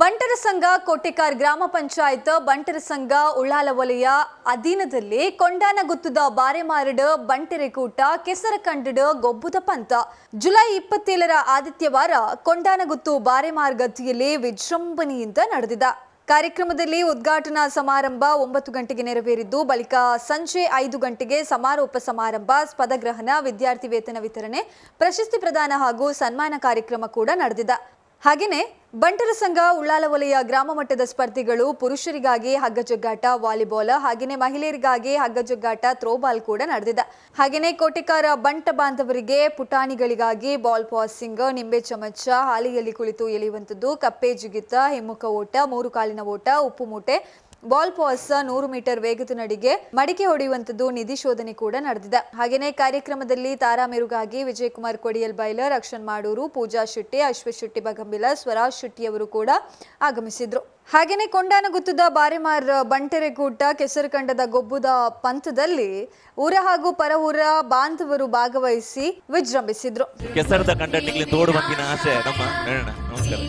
ಬಂಟರ ಸಂಘ ಕೋಟೆಕಾರ್ ಗ್ರಾಮ ಪಂಚಾಯತ್ ಬಂಟರ ಸಂಘ ಉಳ್ಳಾಲ ವಲಯ ಅಧೀನದಲ್ಲಿ ಕೊಂಡಾನಗುತ್ತದ ಬಾರೆಮಾರಡ ಬಂಟೆರೆಕೂಟ ಕೆಸರಕಂಡಡ ಗೊಬ್ಬುದ ಪಂತ ಜುಲೈ ಇಪ್ಪತ್ತೇಳರ ಆದಿತ್ಯವಾರ ಕೊಂಡಾನಗುತ್ತು ಬಾರೆಮಾರ್ ಗದ್ದಿಯಲ್ಲಿ ವಿಜೃಂಭಣೆಯಿಂದ ನಡೆದಿದೆ. ಕಾರ್ಯಕ್ರಮದಲ್ಲಿ ಉದ್ಘಾಟನಾ ಸಮಾರಂಭ ಒಂಬತ್ತು ಗಂಟೆಗೆ ನೆರವೇರಿದ್ದು, ಬಳಿಕ ಸಂಜೆ ಐದು ಗಂಟೆಗೆ ಸಮಾರೋಪ ಸಮಾರಂಭ ಸ್ಪದಗ್ರಹಣ ವಿದ್ಯಾರ್ಥಿ ವೇತನ ವಿತರಣೆ, ಪ್ರಶಸ್ತಿ ಪ್ರದಾನ ಹಾಗೂ ಸನ್ಮಾನ ಕಾರ್ಯಕ್ರಮ ಕೂಡ ನಡೆದಿದೆ. ಹಾಗೆಯೇ ಬಂಟರ ಸಂಘ, ಉಳ್ಳಾಲ ವಲಯ, ಗ್ರಾಮ ಮಟ್ಟದ ಸ್ಪರ್ಧೆಗಳು, ಪುರುಷರಿಗಾಗಿ ಹಗ್ಗಜಗ್ಗಾಟ ವಾಲಿಬಾಲ್ ಹಾಗೆಯೇ ಮಹಿಳೆಯರಿಗಾಗಿ ಹಗ್ಗಜಗ್ಗಾಟ ಥ್ರೋಬಾಲ್ ಕೂಡ ನಡೆದಿದೆ. ಹಾಗೆಯೇ ಕೋಟೆಕಾರ ಬಂಟ ಬಾಂಧವರಿಗೆ ಪುಟಾಣಿಗಳಿಗಾಗಿ ಬಾಲ್ ಪಾಸಿಂಗ್, ನಿಂಬೆ ಚಮಚ, ಹಾಲಿಯಲ್ಲಿ ಕುಳಿತು ಎಳೆಯುವಂಥದ್ದು, ಕಪ್ಪೆ ಜಿಗಿತ, ಹಿಮ್ಮುಖ ಓಟ, ಮೂರು ಕಾಲಿನ ಓಟ, ಉಪ್ಪು ಮೂಟೆ ಬಾಲ್ ಪಾಸ್ ನೂರು ಮೀಟರ್ ವೇಗದ ನಡಿಗೆ ಮಡಿಕೆ ಹೊಡೆಯುವಂಥದ್ದು ನಿಧಿ ಶೋಧನೆ ಕೂಡ ನಡೆದಿದೆ. ಹಾಗೆಯೇ ಕಾರ್ಯಕ್ರಮದಲ್ಲಿ ತಾರಾ ಮೆರುಗಾಗಿ ವಿಜಯಕುಮಾರ್ ಕೊಡಿಯಲ್ ಬೈಲರ್ ಅಕ್ಷನ್ ಮಾಡೂರು ಪೂಜಾ ಶೆಟ್ಟಿ ಅಶ್ವ ಶೆಟ್ಟಿ ಬಗಂಬಿಲ ಸ್ವರಾಜ್ ಶೆಟ್ಟಿ ಅವರು ಕೂಡ ಆಗಮಿಸಿದ್ರು. ಹಾಗೆಯೇ ಕೊಂಡಾನಗುತ್ತದ ಬಾರೆಮಾರ್ ಬಂಟೆರೆಗೂಟ ಕೆಸರುಕಂಡದ ಗೊಬ್ಬುದ ಪಂಥದಲ್ಲಿ ಊರ ಹಾಗೂ ಪರ ಊರ ಬಾಂಧವರು ಭಾಗವಹಿಸಿ ವಿಜೃಂಭಿಸಿದ್ರು. ಕೆಸರದ ಕಂಡಂಟಿಗೆ ತೋಡು ಬಂದಿನ ಆಸೆ ನಮ್ಮ ನಮಸ್ಕಾರ.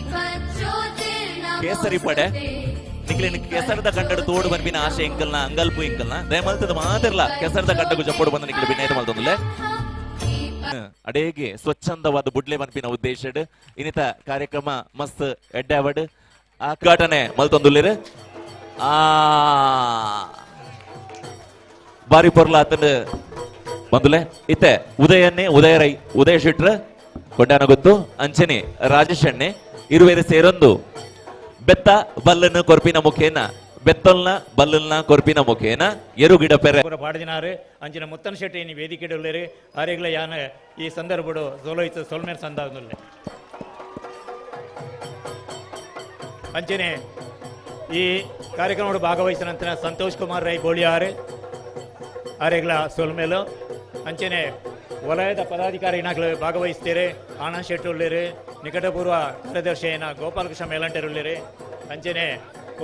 ಕೇಸರಿ ಪಡೆ. ನಿಕ್ಲಿನ ಕೆಸರದ ಕಂಡಡು ತೋಡು ಬರ್ಬಿನ ಆಶೆ ಇಂಕಲ್ನ ಅಂಗಲ್ಪು ಇಂಕಲ್ನ ದಯಮಲ್ತದ ಮಾತಿರ್ಲ. ಕೆಸರದ ಕಂಡಗು ಜಪ್ಪೋಡು ಬಂದ ನಿಕ್ಲಿ ಬಿನ್ನ ಮಲ್ತೊಂದಲೆ ಅಡೇಗೆ ಸ್ವಚ್ಛಂದವಾದ ಬುಡ್ಲೆ ಮನ್ಪಿನ ಉದ್ದೇಶಡ್ ಇನ್ನಿತ ಕಾರ್ಯಕ್ರಮ ಮಸ್ತ್ ಎಡ್ಡಾವಡ್. ಉದ್ಘಾಟನೆ ಮಲ್ತೊಂದುಲ್ಲಿರ. ಆ ಬಾರಿ ಪೊರ್ಲ ಆತನ ಬಂದುಲೆ. ಇತ್ತೆ, ಉದಯನ್ನೇ ಉದಯ ರೈ, ಉದಯ ಶೆಟ್ರ. ಕೊಂಡಾನ ಗೊತ್ತು ಅಂಚನೆ ರಾಜೇಶ್ ಅಣ್ಣೆ ಇರುವೇರು ಸೇರೊಂದು. ಬೆತ್ತ ಬಲ್ಲನ್ನು ಕೊರ್ಪಿನ ಮುಖೇನ, ಬೆತ್ತಲ್ನ ಬಲ್ಲಲ್ನ ಕೊರ್ಪಿನ ಮುಖೇನ ಎರು ಗಿಡ ಪೆರೆ ಪಾಡಿನಾರು ಅಂಚಿನ ಮುತ್ತನ್ ಶೆಟ್ಟಿ ನೀವು ವೇದಿಕೆ ಉಳ್ಳೇರು ಆರೆಗ್ಲ ಯಾನ ಈ ಸಂದರ್ಭಡು ಸೋಲೋಯ್ತು, ಸೋಲ್ಮೇರ್ ಸಂದಾಗ್ನುಲ್ಲೆ ಅಂಚನೆ ಈ ಕಾರ್ಯಕ್ರಮ ಭಾಗವಹಿಸಿದ ನಂತರ ಸಂತೋಷ್ ಕುಮಾರ್ ರೈ ಬೋಳಿಯಾರು ಆರೆಗ್ಲ ಸೋಲ್ಮೇಲು. ಅಂಚನೆ ವಲಯದ ಪದಾಧಿಕಾರಿ ಇನಾಗ್ಲು ಭಾಗವಹಿಸ್ತೀರಿ. ಆನಂದ್ ಶೆಟ್ಟಿ ಉಳ್ಳಿರಿ ನಿಕಟಪೂರ್ವ ಕಾರ್ಯದರ್ಶಿ ಏನ ಗೋಪಾಲಕೃಷ್ಣ ಮೇಲಂಟರ್ ಉಳ್ಳಿರಿ ಅಂಚನೆ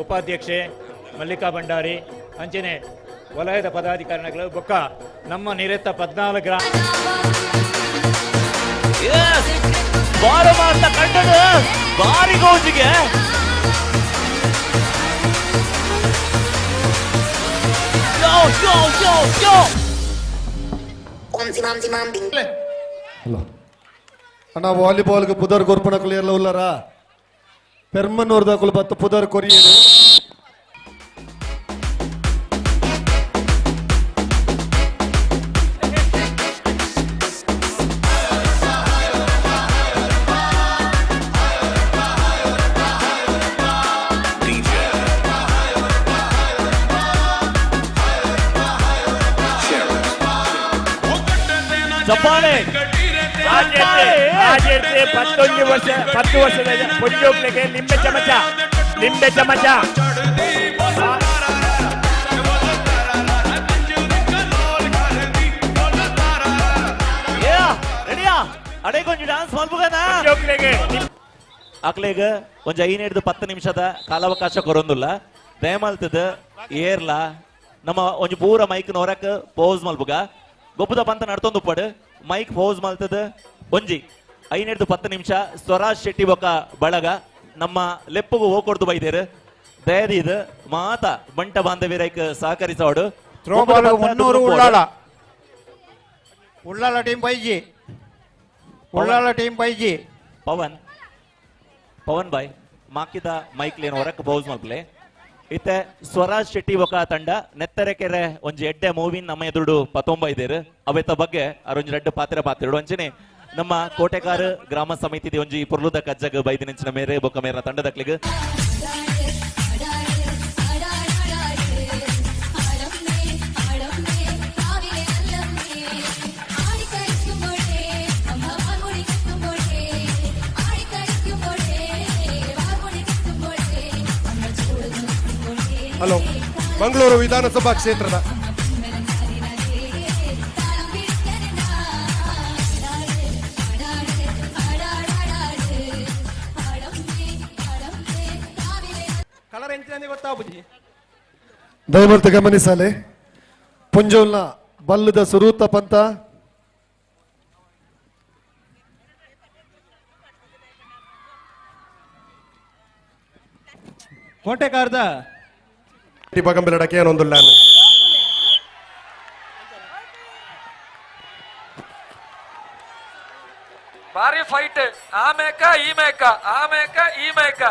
ಉಪಾಧ್ಯಕ್ಷೆ ಮಲ್ಲಿಕಾ ಭಂಡಾರಿ ಅಂಚನೆ ವಲಯದ ಪದಾಧಿಕಾರಿಗಳು ಬೊಕ್ಕ ನಮ್ಮ ನಿರತ ಪದ್ನಾಲ್ಕು ಗ್ರಾಮ ಬಾರ ಗೌಜಿಗೆ! ಹಲೋ ಅಣ್ಣ ವಾಲಿಬಾಲ್ಗೆ ಪುದರ್ ಗೊರ್ಪಣಕಲು ಎಲ್ಲ ಉಳ್ಳಾರ ಪೆರ್ಮನ್ನೂರ್ದಾಕಲು ಬತ್ತ ಪುದರ್ ಕೊರಿಯರು ಚಪ್ಪಾಳೆ ಆಚರಿಸಿ ಪತ್ತೊಂದು ವರ್ಷ ಪತ್ತು ವರ್ಷದ ಪುಣ್ಯೋಕ್ಲಿಗೆ ನಿಂಬೆ ಚಮಚ ನಿಂಬೆ ಚಮಚ. ಅಡೆ ಕೊಂಚ ಡಾನ್ಸ್ ಮಲ್ಬುಗನಾ ಪುಣ್ಯೋಕ್ಲಿಗೆ ಅಕ್ಲೇಗ ಒಂಜ ಐನೇಡ್ದು ಪತ್ತು ನಿಮಿಷದ ಕಾಲಾವಕಾಶ ಕೊರೊಂದುಲ್ಲ. ದಯಮಲ್ತದ ಏರ್ಲ. ನಮ್ಮ ಒಂಜಿ ಪೂರ ಮೈಕ್ ನೋರಕ್ ಪೋಸ್ ಮಲ್ಬುಗ ಗೊಬ್ಬದ ಪಂತ ನಡ್ತೊಂದು ಪಡ್ ಮೈಕ್ ಪೌಸ್ ಮಲ್ತದ ಒಂಜಿ ಐನೇಡ್ದು ಪತ್ತು ನಿಮಿಷ. ಸ್ವರಾಜ್ ಶೆಟ್ಟಿ ಬೊಕ್ಕ ಬಳಗ. ನಮ್ಮ ಲೆಪ್ಪಗು ಹೋಗ್ಕೊಡ್ದು ಬೈದೇರು ಇದು. ಮಾತ ಬಂಟ ಬಾಂಧವ್ಯರೈಕ್ ಸಹಕರಿಸೋಡು. ಮುನ್ನೂರು ಉಳ್ಳಾಲ. ಉಳ್ಳಾಲ ಟೀಮ್ ಪೈಜಿ ಉಳ್ಳಾಲ ಟೀಮ್ ಪೈಜಿ ಪವನ್. ಪವನ್ ಬಾಯ್. ಮಾಕಿದ ಮೈಕ್ ಹೊರಕ್ಕೆ ಹೊರಕ್ ಬೌಸ್ ಮಲ್ಪ್ಲೆ ಇತ್ತೆ ಸ್ವರಾಜ್ ಶೆಟ್ಟಿ ಒಕ ತಂಡ ನೆತ್ತರೆಕೆರೆ ಒಂಜಿ ಎಡ್ಡೆ ಮೂವಿನ್ ನಮ್ಮ ಎದುರು ಪತ್ತೊಂಬೈದೇರು ಅವೆತ ಬಗ್ಗೆ ಅರೊಂಜಿ ರೆಡ್ ಪಾತ್ರೆ ಪಾತ್ರೆಡು. ಅಂಚನೆ ನಮ್ಮ ಕೋಟೆಕಾರ ಗ್ರಾಮ ಸಮಿತಿ ಒಂಜಿ ಪುರ್ಲುದ ಕಜ್ಜಗ ಬೈದಿನಂಚಿನ ಮೇರೆ, ಬೊಕ್ಕ ಮೇರ ತಂಡದಕ್ಲಿಗ್ ಹಲೋ ಮಂಗಳೂರು ವಿಧಾನಸಭಾ ಕ್ಷೇತ್ರದ. ಕಲರ್ ಎಂಚಿನ ದಯಮರ್ತ ಗಮನಿಸಲೆ. ಪುಂಜೋಲ್ನ ಬಲ್ಲದ ಸುರೂತ ಪಂತ ಕೋಟೆಕಾರ್ದ ಈ ಪಗಂಬೆಲಡಕ್ಕೆ ಏನೊಂದುಲ್ಲ ಭಾರಿ ಫೈಟ್ ಆ ಮೇಕ ಈ ಮೇಕ ಆ ಮೇಕ ಈ ಮೇಕ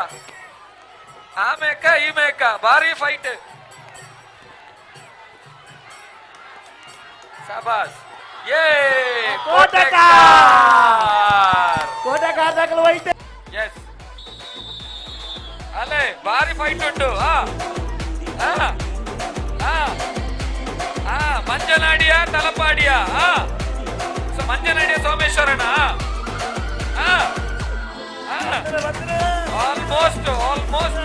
ಆ ಮೇಕ ಈ ಮೇಕ ಭಾರಿ ಫೈಟ್ ಶಾಬಾಸ್ ಏ ಕೋಟೆಕಾರ್ ಎಸ್ ಅಲ್ಲೇ ಭಾರಿ ಫೈಟ್ ಉಂಟು ಆ ಆ ಆ ಆ ಮಂಜನಾಡಿಯ ತಲಪಾಡಿಯ ಆ ಸೊ ಮಂಜನಾಡಿಯ ಸೋಮೇಶ್ವರನ ಆಲ್ಮೋಸ್ಟ್ ಆಲ್ಮೋಸ್ಟ್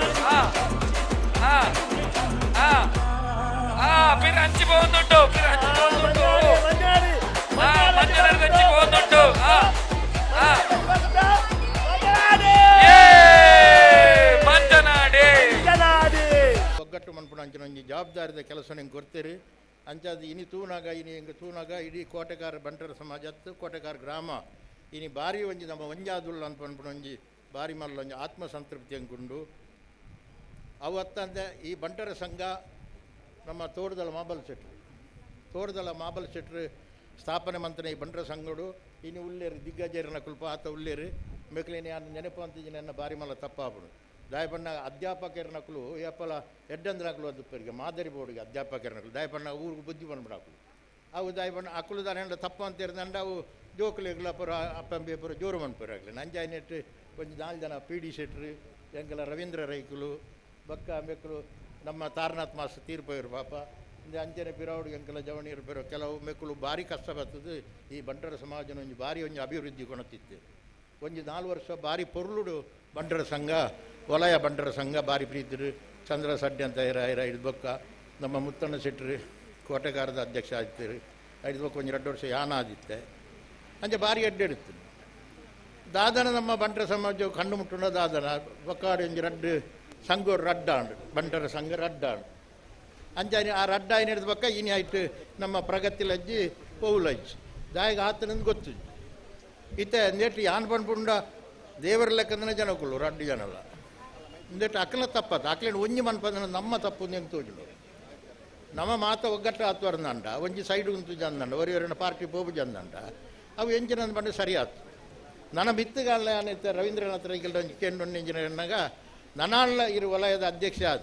పిర అంచి పోతుండు పిర అంచి పోతుండు ಒಗ್ಗಟ್ಟು ಅಂಚಿನ ಒಂಜಿ ಜವಾಬ್ದಾರಿದ ಕೆಲಸ ನಿಂಗೆ ಕೊಡ್ತೀರಿ. ಅಂಚಾದ ಇನಿ ತೂನಾಗ, ಇನಿ ಹಿಂಗೆ ತೂನಾಗ, ಇಡೀ ಕೋಟೆಗಾರ ಬಂಟರ ಸಮಾಜತ್ತು ಕೋಟೆಗಾರ ಗ್ರಾಮ, ಇನಿ ಬಾರಿ ಒಂಜಿ ನಮ್ಮ ಒಂಜಾದುಲ್ಲ ಅಂತ ಅನ್ಬಿಟ್ಟು ಒಂಜಿ ಬಾರಿ ಮಲ್ಲ ಒಂಜಿ ಆತ್ಮಸಂತೃಪ್ತಿ ಅಂಗುಂಡು ಅವತ್ತಂದೆ ಈ ಬಂಟರ ಸಂಘ ನಮ್ಮ ತೋಟದಳ ಮಾಬಲ್ ಶೆಟ್ರು. ತೋಟದಳ ಮಾಬಲ್ ಶೆಟ್ರು ಸ್ಥಾಪನೆ ಮಂತನ ಈ ಬಂಟರ ಸಂಘಡು. ಇನ್ನು ಉಳ್ಳೇರು ದಿಗ್ಗಜೇರನ ಕುಲ್ಪ ಆತ ಉಳ್ಳೇರು ಮೆಕ್ಲಿನ ನಾನು ನೆನಪು ನನ್ನ ಬಾರಿ ಮಲ್ಲ ತಪ್ಪಾಪುಡು ದಾಯಪಣ್ಣ ಅಧ್ಯಾಪಕರನಕಲು ಏಪಲ ಎಡ್ಡಂದ್ರಾಕಲು ಅದು ಪೆರಿಗೆ ಮಾದರಿ ಬೋರ್ಡಿಗೆ ಅಧ್ಯಾಪಕರನಕಲು ದಾಯಪಣ್ಣ ಊರಿಗೆ ಬುದ್ಧಿ ಬಂದ್ಬಿಡಾಕಲು ಅವು ದಾಯಪಣ್ಣ ಅಕ್ಕಲು ದಾನೆ ತಪ್ಪ ಅಂತ ಇರ್ದಂಡ ಅವು ಜೋಕುಲೆಗ್ಲ ಪುರ, ಅಪ್ಪಂಬೆ ಪುರ ಜೋರು ಮನ್ಪುರಾಗ್ಲಿ ನಂಜಾಯ್ ಒಂದು ನಾಲ್ಕು ಜನ ಪಿ ಡಿ ಶೆಟ್ರು ರವೀಂದ್ರ ರೈಕುಲು ಬಕ್ಕ ಮೆಕ್ಕಲು ನಮ್ಮ ತಾರನಾಥ್ ಮಾಸ್ಟರ್ ತೀರ್ಪೋಯಿರು ಪಾಪ. ಇಂದ ಅಂಜನೆ ಪಿರಾವುಡು ಎಂಕಲ ಜವಣಿ ಬರೋ ಕೆಲವು ಮೆಕ್ಕಲು ಭಾರಿ ಕಷ್ಟ ಬರ್ತದೆ, ಈ ಬಂಡರ ಸಮಾಜನ ಒಂದು ಭಾರಿ ಒಂಜಿ ಅಭಿವೃದ್ಧಿ ಕೊಣತಿತ್ತು ಒಂಜಿ ನಾಲ್ಕು ವರ್ಷ ಭಾರಿ ಪೊರ್ಲುಡು ಬಂಡರ ಸಂಘ ವಲಯ ಬಂಡರ ಸಂಘ ಬಾರಿ ಪ್ರೀತಿರು. ಚಂದ್ರ ಸಡ್ಡಿ ಅಂತ ಹೈರ ಹೈರ ಇದ್ಬೊಕ್ಕ ನಮ್ಮ ಮುತ್ತಣ್ಣ ಶೆಟ್ರು ಕೋಟೆಗಾರದ ಅಧ್ಯಕ್ಷ ಆಗ್ತೀರಿ ಐದ್ಬೊಕ್ಕ ಒಂದು ಎರಡು ವರ್ಷ ಯಾನ ಆದಿತ್ತೆ ಬಾರಿ ಭಾರಿ ಎಡ್ಡೆಡುತ್ತೆ. ದಾದನ ನಮ್ಮ ಬಂಟರ ಸಮಾಜ ಕಂಡು ಮುಟ್ಟುಂಡ ದಾದನ. ಬೊಕ್ಕಾಡು ಒಂಜಿ ರಡ್ಡು ಸಂಘ ರಡ್ಡಾಂಡು. ಬಂಟರ ಸಂಘ ರಡ್ಡಾಂಡು. ಅಂಜಾನಿ ಆ ರಡ್ಡ ಏನು ಹಿಡಿದ ಬಕ್ಕ ಇನಿ ಆಯ್ತು ನಮ್ಮ ಪ್ರಗತಿಲಜ್ಜಿ ಪೌಲಜ್ಜಿ ದಾಯಿಗೆ ಆತನಂದು ಗೊತ್ತು ಇತ್ತೆ ನೆಟ್ಟು ಯಾನ್ ಪಂಡ್ಪುಂಡ ದೇವರ ಲೆಕ್ಕದನ ಜನಕ್ಕಳು ರಡ್ಡು ಜನಲ್ಲ. ಇಂದೆಟ್ಟು ಅಕ್ಲ ತಪ್ಪತ್ತು ಅಕ್ಲೇನು ಒಂಜಿ ಮನ್ಪದ ನಮ್ಮ ತಪ್ಪು ನೆಂಗೆ ತೋಜುಂಡು. ನಮ್ಮ ಮಾತ ಒಗ್ಗಟ್ಟು ನಂಡ, ಒಂಜಿ ಸೈಡ್ ಉಂಟು ಜಂದಂಡ ಒರಿವರಿನ ಪಾರ್ಟಿ ಪೋಪು ಜಂದಂಡ ಅವು ಎಂಚಿನ ಬಂದು ಸರಿ ಆತು. ನನ್ನ ಬಿತ್ತುಗಾಲ ಏನಿತ್ತು ರವೀಂದ್ರನಾಥ್ ರೈಕಲ್ ಒಂಜಿ ಕೆಂಡು ಇಂಜಿನಿಯರ್ ಅನ್ನಾಗ, ನನಾಳ್ನ ಇರು ವಲಯದ ಅಧ್ಯಕ್ಷ ಆದ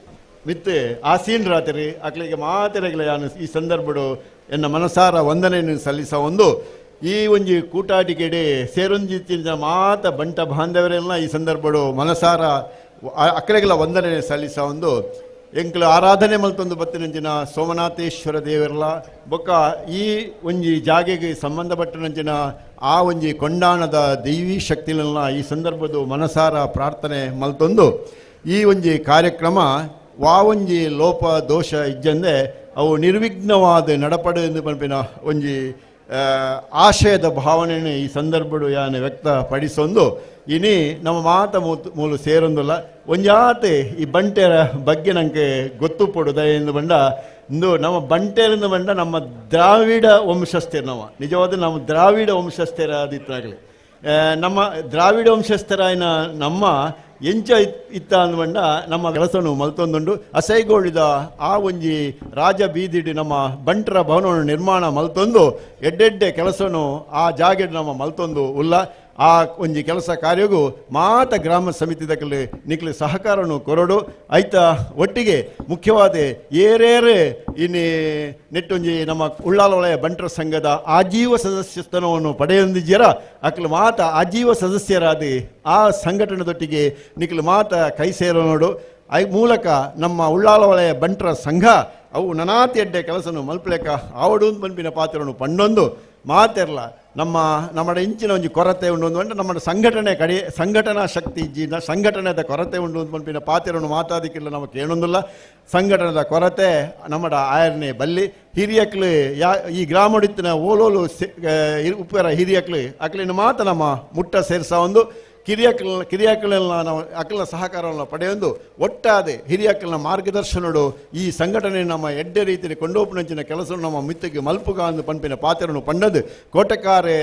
ಮಿತ್ತೆ ಸೀನ್ ರಾತ್ರಿ ಅಕ್ಲಿಗೆ ಮಾತೆರೆಗಳ ಯಾನು ಈ ಸಂದರ್ಭಡು ಎನ್ನ ಮನಸಾರ ವಂದನೆಯನ್ನು ಸಲ್ಲಿಸ ಒಂದು, ಈ ಒಂಜಿ ಕೂಟಾಟಿಕೆಡೆ ಸೇರೊಂಜಿತ್ತಿನ ಮಾತ ಬಂಟ ಬಾಂಧವರೆಲ್ಲ ಈ ಸಂದರ್ಭಡು ಮನಸಾರ ಅಕ್ಕಳೆಗಳ ವಂದನೆ ಸಲ್ಲಿಸ ಒಂದು ಎಂಕ್ಲ ಆರಾಧನೆ ಮಲ್ತೊಂದು ಬತ್ತಿನಂಚಿನ ಸೋಮನಾಥೇಶ್ವರ ದೇವರಲ್ಲ. ಬೊಕ್ಕ ಈ ಒಂಜಿ ಜಾಗೆಗೆ ಸಂಬಂಧಪಟ್ಟನಂಚಿನ ಆ ಒಂಜಿ ಕೊಂಡಾಣದ ದೈವಿ ಶಕ್ತಿಲನ್ನ ಈ ಸಂದರ್ಭದ ಮನಸಾರ ಪ್ರಾರ್ಥನೆ ಮಲ್ತೊಂದು. ಈ ಒಂಜಿ ಕಾರ್ಯಕ್ರಮ ವಾವೊಂಜಿ ಲೋಪ ದೋಷ ಇಜ್ಜಂದೆ ಅವು ನಿರ್ವಿಘ್ನವಾದ ನಡಪಡೆ ಎಂದು ಪಂಪಿನ ಒಂಜಿ ಆಶಯದ ಭಾವನೆಯನ್ನು ಈ ಸಂದರ್ಭಡು ಯಾನೆ ವ್ಯಕ್ತಪಡಿಸೊಂದು. ಇನಿ ನಮ್ಮ ಮಾತ ಮೂಲ ಸೇರೊಂದುಲ್ಲ. ಒಂಜಾತೆ ಈ ಬಂಟೆರ ಬಗ್ಗೆ ನನಗೆ ಗೊತ್ತು ಪಡುದ ಎಂದು ಬಂಡ ಇಂದು ನಮ್ಮ ಬಂಟೆರಿಂದ ಬಂಡ ನಮ್ಮ ದ್ರಾವಿಡ ವಂಶಸ್ಥರು ನಾವು. ನಿಜವಾದ ನಮ್ಮ ದ್ರಾವಿಡ ವಂಶಸ್ಥರ ಆದಿತ್ತಾಗಲಿ ನಮ್ಮ ದ್ರಾವಿಡ ವಂಶಸ್ಥರಾಯಿನ ನಮ್ಮ ಎಂಚ ಇತ್- ಇತ್ತ ಅಂದ್ಬಂಡ ನಮ್ಮ ಕೆಲಸನು ಮಲ್ತೊಂದುಂಡು. ಅಸೈಗೊಳಿದ ಆ ಒಂಜಿ ರಾಜ ಬೀದಿಡಿ ನಮ್ಮ ಬಂಟರ ಭವನವನ್ನು ನಿರ್ಮಾಣ ಮಲ್ತೊಂದು. ಎಡ್ಡೆಡ್ಡೆ ಕೆಲಸನು ಆ ಜಾಗೆಡ್ ನಮ್ಮ ಮಲ್ತೊಂದು ಉಲ್ಲ. ಆ ಒಂಜಿ ಕೆಲಸ ಕಾರ್ಯಗೂ ಮಾತ ಗ್ರಾಮ ಸಮಿತಿ ನಿಕ್ಲಿ ನಿಕ್ಲು ಸಹಕಾರವನ್ನು ಕೊರಡು. ಐತ ಒಟ್ಟಿಗೆ ಮುಖ್ಯವಾದ ಏರೇರೆ ಇನ್ನಿ ನೆಟ್ಟೊಂಜಿ ನಮ್ಮ ಉಳ್ಳಾಲ ವಲಯ ಬಂಟರ ಸಂಘದ ಆಜೀವ ಸದಸ್ಯತನವನ್ನು ಪಡೆಯೊಂದಿದ್ದೀರ ಅಕ್ಲು ಮಾತ ಆಜೀವ ಸದಸ್ಯರಾದಿ ಆ ಸಂಘಟನೆದೊಟ್ಟಿಗೆ ನಿಕ್ಲು ಮಾತ ಕೈ ಸೇರೋನೋಡು ಐ ಮೂಲಕ ನಮ್ಮ ಉಳ್ಳಾಲ ವಲಯ ಬಂಟರ ಸಂಘ ಅವು ನನಾತಿ ಅಡ್ಡೆ ಕೆಲಸನು ಮಲ್ಪಳೆಕ ಆವಡು ಬಂಪಿನ ಪಾತ್ರವನ್ನು ಪಂಡೊಂದು ಮಾತೆರ್ಲ ನಮ್ಮ ನಮ್ಮ ಇಂಚಿನ ಒಂಜಿ ಕೊರತೆ ಉಂಡು ಅಂದ್ರೆ ನಮ್ಮ ಸಂಘಟನೆ ಕಡೆ, ಸಂಘಟನಾ ಶಕ್ತಿ ಇಜ್ಜಿನ ಸಂಘಟನೆದ ಕೊರತೆ ಉಂಡು ಅಂತ ಪಂಪಿನ ಪಾತ್ರವನ್ನು ಮಾತಾದಿಕ್ಕಿಲ್ಲ ನಮಗೆ ಕೇಳೊಂದಿಲ್ಲ ಸಂಘಟನೆದ ಕೊರತೆ ನಮ್ಮ ಆಯರ್ನೆ ಬಲ್ಲಿ. ಹಿರಿಯಕ್ಲು ಯಾ, ಈ ಗ್ರಾಮಡಿತ್ತಿನ ಓಲೋಲು ಉಪ್ಪರ ಹಿರಿಯಕ್ಲು ಅಕ್ಲಿನ ಮಾತ ನಮ್ಮ ಮುಟ್ಟ ಸೇರಿಸ ಒಂದು ಕಿರಿಯಕಲ ಕಿರಿಯಕಲೆಲ್ಲ ನಾವು ಅಕಲ ಸಹಕಾರವನ್ನು ಪಡೆಯೊಂದು ಒಟ್ಟಾದೆ ಹಿರಿಯಕಲ್ನ ಮಾರ್ಗದರ್ಶನಡು ಈ ಸಂಘಟನೆ ನಮ್ಮ ಎಡ್ಡೆ ರೀತಿಯಲ್ಲಿ ಕೊಂಡೋಪುನಂಚಿನ ಕೆಲಸ ನಮ್ಮ ಮಿತ್ತಿಗೆ ಮಲ್ಪುಗ ಅಂದು ಪಂಪಿನ ಪಾತ್ರವನ್ನು ಪಂಡದು. ಕೋಟಕಾರೆ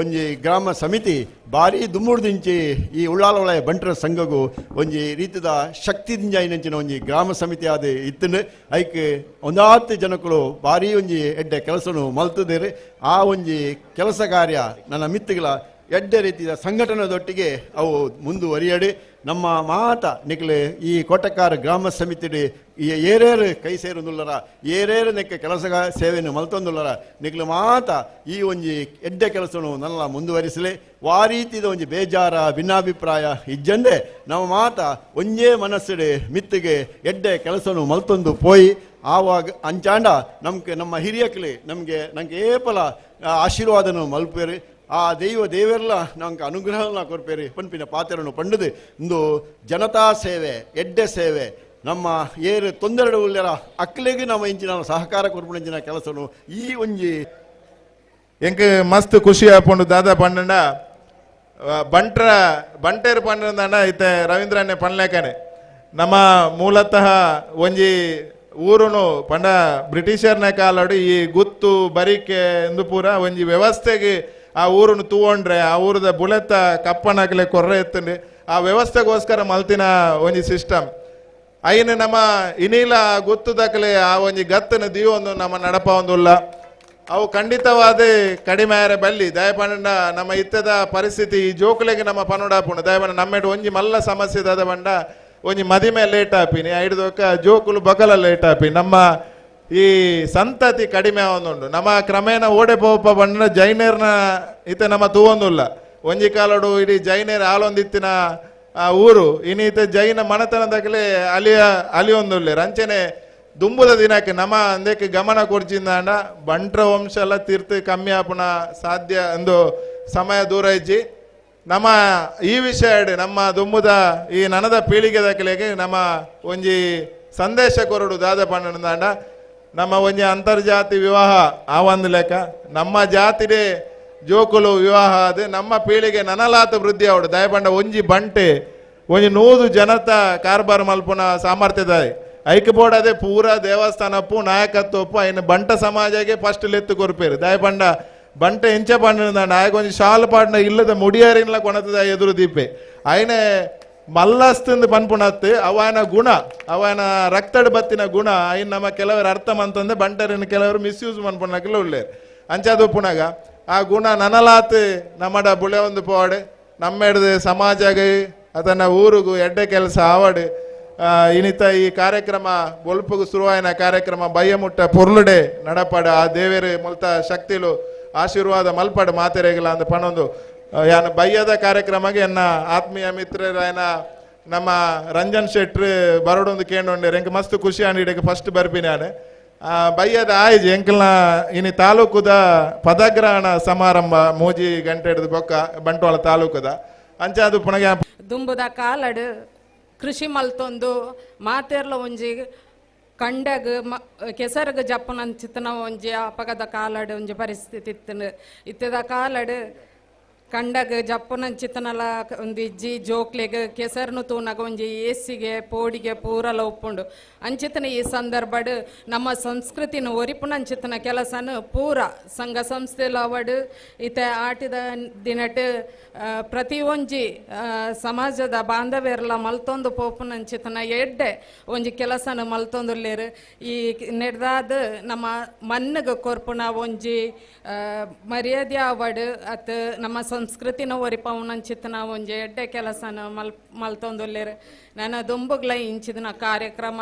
ಒಂಜಿ ಗ್ರಾಮ ಸಮಿತಿ ಭಾರಿ ದುಮ್ಮುಡ್ದಿಂಚಿ ಈ ಉಳ್ಳಾಲವಳಯ ಬಂಟರ ಸಂಘಗು ಒಂಜಿ ರೀತಿದ ಶಕ್ತಿ ದಿಂಜಾಯಿನಂಚಿನ ಒಂಜಿ ಗ್ರಾಮ ಸಮಿತಿ ಆದ ಇತ್ತನು ಐಕ್ ಒಂದಾತ್ತು ಜನಕ್ಕಳು ಭಾರಿ ಒಂಜಿ ಎಡ್ಡೆ ಕೆಲಸನು ಮಲ್ತದೇರಿ. ಆ ಒಂಜಿ ಕೆಲಸ ಕಾರ್ಯ ನನ್ನ ಮಿತ್ತಿಗಳ ಎಡ್ಡೆ ರೀತಿಯ ಸಂಘಟನೆದೊಟ್ಟಿಗೆ ಅವು ಮುಂದುವರಿಯಡಿ, ನಮ್ಮ ಮಾತ ನಿಕ್ಲೆ ಈ ಕೋಟಕಾರ ಗ್ರಾಮ ಸಮಿತಿ ಈ ಏರೇರು ಕೈ ಸೇರುದುಲ್ಲರ ಏರೇರು ನೆಕ್ಕ ಕೆಲಸ ಸೇವೆಯನ್ನು ಮಲ್ತೊಂದುಲ್ಲರ ನಿಕ್ಲು ಮಾತ ಈ ಒಂಜಿ ಎಡ್ಡೆ ಕೆಲಸನು ನನ್ನ ಮುಂದುವರಿಸಲಿ. ವಾ ರೀತಿದ ಒಂಜಿ ಬೇಜಾರ, ಭಿನ್ನಾಭಿಪ್ರಾಯ ಇಜ್ಜಂದೆ, ನಮ್ಮ ಮಾತ ಒಂಜೇ ಮನಸ್ಸಿಡೆ ಮಿತ್ತಿಗೆ ಎಡ್ಡೆ ಕೆಲಸನು ಮಲ್ತೊಂದು ಪೋಯಿ. ಆವಾಗ ಅಂಚಾಂಡ ನಮ್ಗೆ ನಮ್ಮ ಹಿರಿಯಕ್ಲಿ ನಮಗೆ ನಂಗೆ ಏಪಲ ಆಶೀರ್ವಾದನು ಮಲ್ಪೇರಿ. ಆ ದೈವ ದೇವೆಲ್ಲ ನಂಗೆ ಅನುಗ್ರಹನ ಕೊರ್ಪೇರಿ ಪನ್ಪಿನ ಪಾತ್ರನು ಪಂಡದು ಇಂದು ಜನತಾ ಸೇವೆ ಎಡ್ಡೆ ಸೇವೆ ನಮ್ಮ ಏರು ತೊಂದರೆ ಉಳ್ಳರ ಅಕ್ಲೆಗೆ ನಮ್ಮ ಇಂಚಿನ ಸಹಕಾರ ಕೊರ್ಪಣಿಂಚಿನ ಕೆಲಸನು ಈ ಒಂಜಿ ಎಂಕ್ ಮಸ್ತ್ ಖುಷಿ ಆಪುಂಡು ದಾದಾ ಪಂಡಂಡ ಆ, ಬಂಟ್ರ ಬಂಟೇರು ಪಂಡಂದ ಇತ್ತೆ ರವೀಂದ್ರನ್ನೇ ಪನ್ಲೇಕನೆ. ನಮ್ಮ ಮೂಲತಃ ಒಂಜಿ ಊರುನು ಪಂಡ ಬ್ರಿಟಿಷರ್ನೇ ಕಾಲಡು ಈ ಗುತ್ತು ಬರಿಕೆ ಎಂದು ಪೂರ ಒಂಜಿ ವ್ಯವಸ್ಥೆಗೆ ಆ ಊರನ್ನು ತೂಗೊಂಡ್ರೆ, ಆ ಊರದ ಬುಲೆತ್ತ ಕಪ್ಪನಾಗಲಿ ಕೊರ್ರೆ ಎತ್ತಂಡ್ರಿ ಆ ವ್ಯವಸ್ಥೆಗೋಸ್ಕರ ಮಲ್ತಿನ ಒಂಜಿ ಸಿಸ್ಟಮ್. ಅಯ್ಯನ ನಮ್ಮ ಇನಿಲ ಗುತ್ತು ದಕ್ಕಲೆ ಆ ಒಂಜಿ ಗತ್ತನ ದೀವೊಂದು ನಮ್ಮ ನಡಪ ಒಂದುಲ್ಲ ಅವು ಖಂಡಿತವಾದ ಕಡಿಮೆ ಬಲ್ಲಿ. ದಯಪಂಡ ನಮ್ಮ ಇತ್ತದ ಪರಿಸ್ಥಿತಿ ಈ ಜೋಕುಲೆಗೆ ನಮ್ಮ ಪನುಡಾಪುಂಡು ದಯಪಂಡ ನಮ್ಮೆಡ್ ಒಂಜಿ ಮಲ್ಲ ಸಮಸ್ಯೆ ದಾದ ಬಂಡ, ಒಂಜಿ ಮದಿಮೆ ಲೇಟ್ ಆಪಿನಿ ಐಡ್ದೊಕ್ಕ ಜೋಕುಲು ಬಗಲ ಲೇಟ್ ಆಪಿ ನಮ್ಮ ಈ ಸಂತತಿ ಕಡಿಮೆ ಆವೊಂದುಂಡು ನಮ್ಮ ಕ್ರಮೇಣ ಓಡೆ ಪೋಪ ಬಣ್ಣ ಜೈನೇರ್ನ ಇತ ನಮ್ಮ ತೂವೊಂದುಲ್ಲ. ಒಂಜಿ ಕಾಲಡು ಇಡೀ ಜೈನೇರ್ ಆಲೊಂದಿತ್ತಿನ ಊರು. ಇನ್ನೀತ ಜೈನ ಮಣತನದಾಗಲೇ ಅಲಿಯ, ಅಲಿಯೊಂದುಲ್ಲೆ. ರಂಚನೆ ದುಂಬುದ ದಿನಕ್ಕೆ ನಮ್ಮ ಅಂದಕ್ಕೆ ಗಮನ ಕೊಡ್ಚಿಂದಾಂಡ ಬಂಟ್ರ ವಂಶ ಎಲ್ಲ ತೀರ್ಥ ಕಮ್ಮಿ ಆಪುನ ಸಾಧ್ಯ ಎಂದು ಸಮಯ ದೂರ ಇಜ್ಜಿ. ನಮ್ಮ ಈ ವಿಷಯ ನಮ್ಮ ದುಂಬುದ ಈ ನನದ ಪೀಳಿಗೆ ದಾಖಲೆಗೆ ನಮ್ಮ ಒಂಜಿ ಸಂದೇಶ ಕೊರಡು ದಾದ ಪಂಡಂದಾಂಡ ನಮ್ಮ ಒಂಜಿ ಅಂತರ್ಜಾತಿ ವಿವಾಹ ಆ ಒಂದು ಲೆಕ್ಕ. ನಮ್ಮ ಜಾತಿಡೆ ಜೋಕುಲು ವಿವಾಹ ಅದು ನಮ್ಮ ಪೀಳಿಗೆ ನನಲಾತ ವೃದ್ಧಿ ಅವಡು ದಯಪಂಡ ಒಂಜಿ ಬಂಟೆ, ಒಂಜಿ ನೂದು ಜನತ ಕಾರ್ಬಾರ್ ಮಲ್ಪುನ ಸಾಮರ್ಥ್ಯದ ಐಕ್ ಬೋರ್ಡ್ ಅದೇ ಪೂರ ದೇವಸ್ಥಾನಪ್ಪು, ನಾಯಕತ್ವಪ್ಪು ಆಯ್ನ ಬಂಟ ಸಮಾಜಗೆ ಫಸ್ಟ್ ಲೆತ್ತು ಕೊರ್ಪೇರು. ದಯಪಂಡ ಬಂಟೆ ಎಂಚ ಪಂಡ ನಾಯಕ, ಒಂಜಿ ಶಾಲ್ ಪಾಡ್ನ ಇಲ್ಲದ ಮುಡಿಯಾರಿನ್ಲ ಕೊಣತದ ಎದುರು ದೀಪೆ. ಐನೆ ಮಲ್ಲಸ್ತಂದು ಪನ್ಪುಣತ್ತು ಅವನ ಗುಣ, ಅವನ ರಕ್ತಡ್ ಬತ್ತಿನ ಗುಣ ಐನ್ ನಮ್ಮ ಕೆಲವರು ಅರ್ಥ ಮಂತಂದೆ ಬಂಟರಿನ ಕೆಲವರು ಮಿಸ್ಯೂಸ್ ಮನ್ಪುಣಕ್ಕೆಲ್ಲ ಉಳ್ಳೇರು ಅಂಚಾದು ಪುಣಗ ಆ ಗುಣ ನನಲಾತ್, ನಮ್ಮಡ ಬುಳೆ ಒಂದು ಪೋಡ್ ಸಮಾಜ ಸಮಾಜಗೆ, ಅದನ್ನ ಊರಿಗೂ ಎಡ್ಡೆ ಕೆಲಸ ಆವಡ್. ಇನಿತ ಈ ಕಾರ್ಯಕ್ರಮ, ಬೊಲ್ಪುಗು ಶುರುವಾಯಿನ ಕಾರ್ಯಕ್ರಮ ಬಯ್ಯಮುಟ್ಟ ಪೊರ್ಲುಡೆ ನಡಪಡ, ಆ ದೇವೇರು ಮುಲ್ತ ಶಕ್ತಿಲು ಆಶೀರ್ವಾದ ಮಲ್ಪಡ ಮಾತೆರೆಗಿಲ್ಲ ಅಂತ ಪಣೊಂದು ಯಾನ ಬಯ್ಯದ ಕಾರ್ಯಕ್ರಮಗೆ ಎನ್ನ ಆತ್ಮೀಯ ಮಿತ್ರರಾಯನ ನಮ್ಮ ರಂಜನ್ ಶೆಟ್ರ್ ಬರೋಡೊಂದು ಕೇಂದ್ರ ಎಂಕ್ ಮಸ್ತ್ ಖುಷಿ ಅಂಡಿಡಕ್ಕೆ ಫಸ್ಟ್ ಬರ್ಬಿ ನಾನು. ಆ, ಬಯ್ಯದ ಆಯ್ಜಿ ಎಂಕಲ್ನ ಇನಿ ತಾಲೂಕುದ ಪದಗ್ರಹಣ ಸಮಾರಂಭ ಮೋಜಿ ಗಂಟೆ ಹಿಡಿದು ಬೊಕ್ಕ ಬಂಟ್ವಾಳ ತಾಲೂಕುದ. ಅಂಚಾದು ಪುನಗ ದುಂಬುದ ಕಾಲಡು ಕೃಷಿ ಮಲ್ತೊಂದು ಮಾತೆರ್ಲ ಒಂಜಿ ಕಂಡಗ ಮ ಕೆಸರಗ ಜಪ್ಪನ ಚಿತ್ತನ ಒಂಜಿ ಅಪಗದ ಕಾಲಡು ಒಂಜಿ ಪರಿಸ್ಥಿತಿ ಇತ್ತದ ಕಾಲಡ್ ಕಂಡಗ್ ಜಪ್ಪನಂಚಿತ್ತನಲ ಒಂದು ಇಜ್ಜಿ ಜೋಕ್ಲೆಗ್ ಕೆಸರ್ನು ತೂನಗ ಒಂಜಿ ಏಸಿಗೆ ಪೋಡಿಗೆ ಪೂರಲ ಒಪ್ಪುಂಡು. ಅಂಚಿತನ ಈ ಸಂದರ್ಭಡ್ ನಮ್ಮ ಸಂಸ್ಕೃತಿನ ಒರಿಪುನಂಚಿತನ ಕೆಲಸನ ಪೂರ ಸಂಘ ಸಂಸ್ಥೆಲ ಅವಡು ಈತ ಆಟಿದ ಪ್ರತಿ ಒಂಜಿ ಸಮಾಜದ ಬಾಂಧವ್ಯರ್ಲ ಮಲ್ತೊಂದು ಪೋಪುನಂಚಿತನ ಎಡ್ಡೆ ಒಂಜಿ ಕೆಲಸನ ಮಲ್ತೊಂದುಲ್ಲೇರು. ಈ ನೆಡ್ದಾದ ನಮ್ಮ ಮಣ್ಣಗ ಕೊರ್ಪುನ ಒಂಜಿ ಮರ್ಯಾದೆ ಅವಡು ಅತ್ ನಮ್ಮ ಸಂಸ್ಕೃತಿನ ನಾವು ಒಂಜಿ ಎಡ್ಡೆ ಕೆಲಸನ ಮಲ್ ಮಲ್ತೊಂದುಲ್ಲೇರು. ನನ್ನ ದುಂಬುಗ್ಲ ಇಂಚಿದನ ಕಾರ್ಯಕ್ರಮ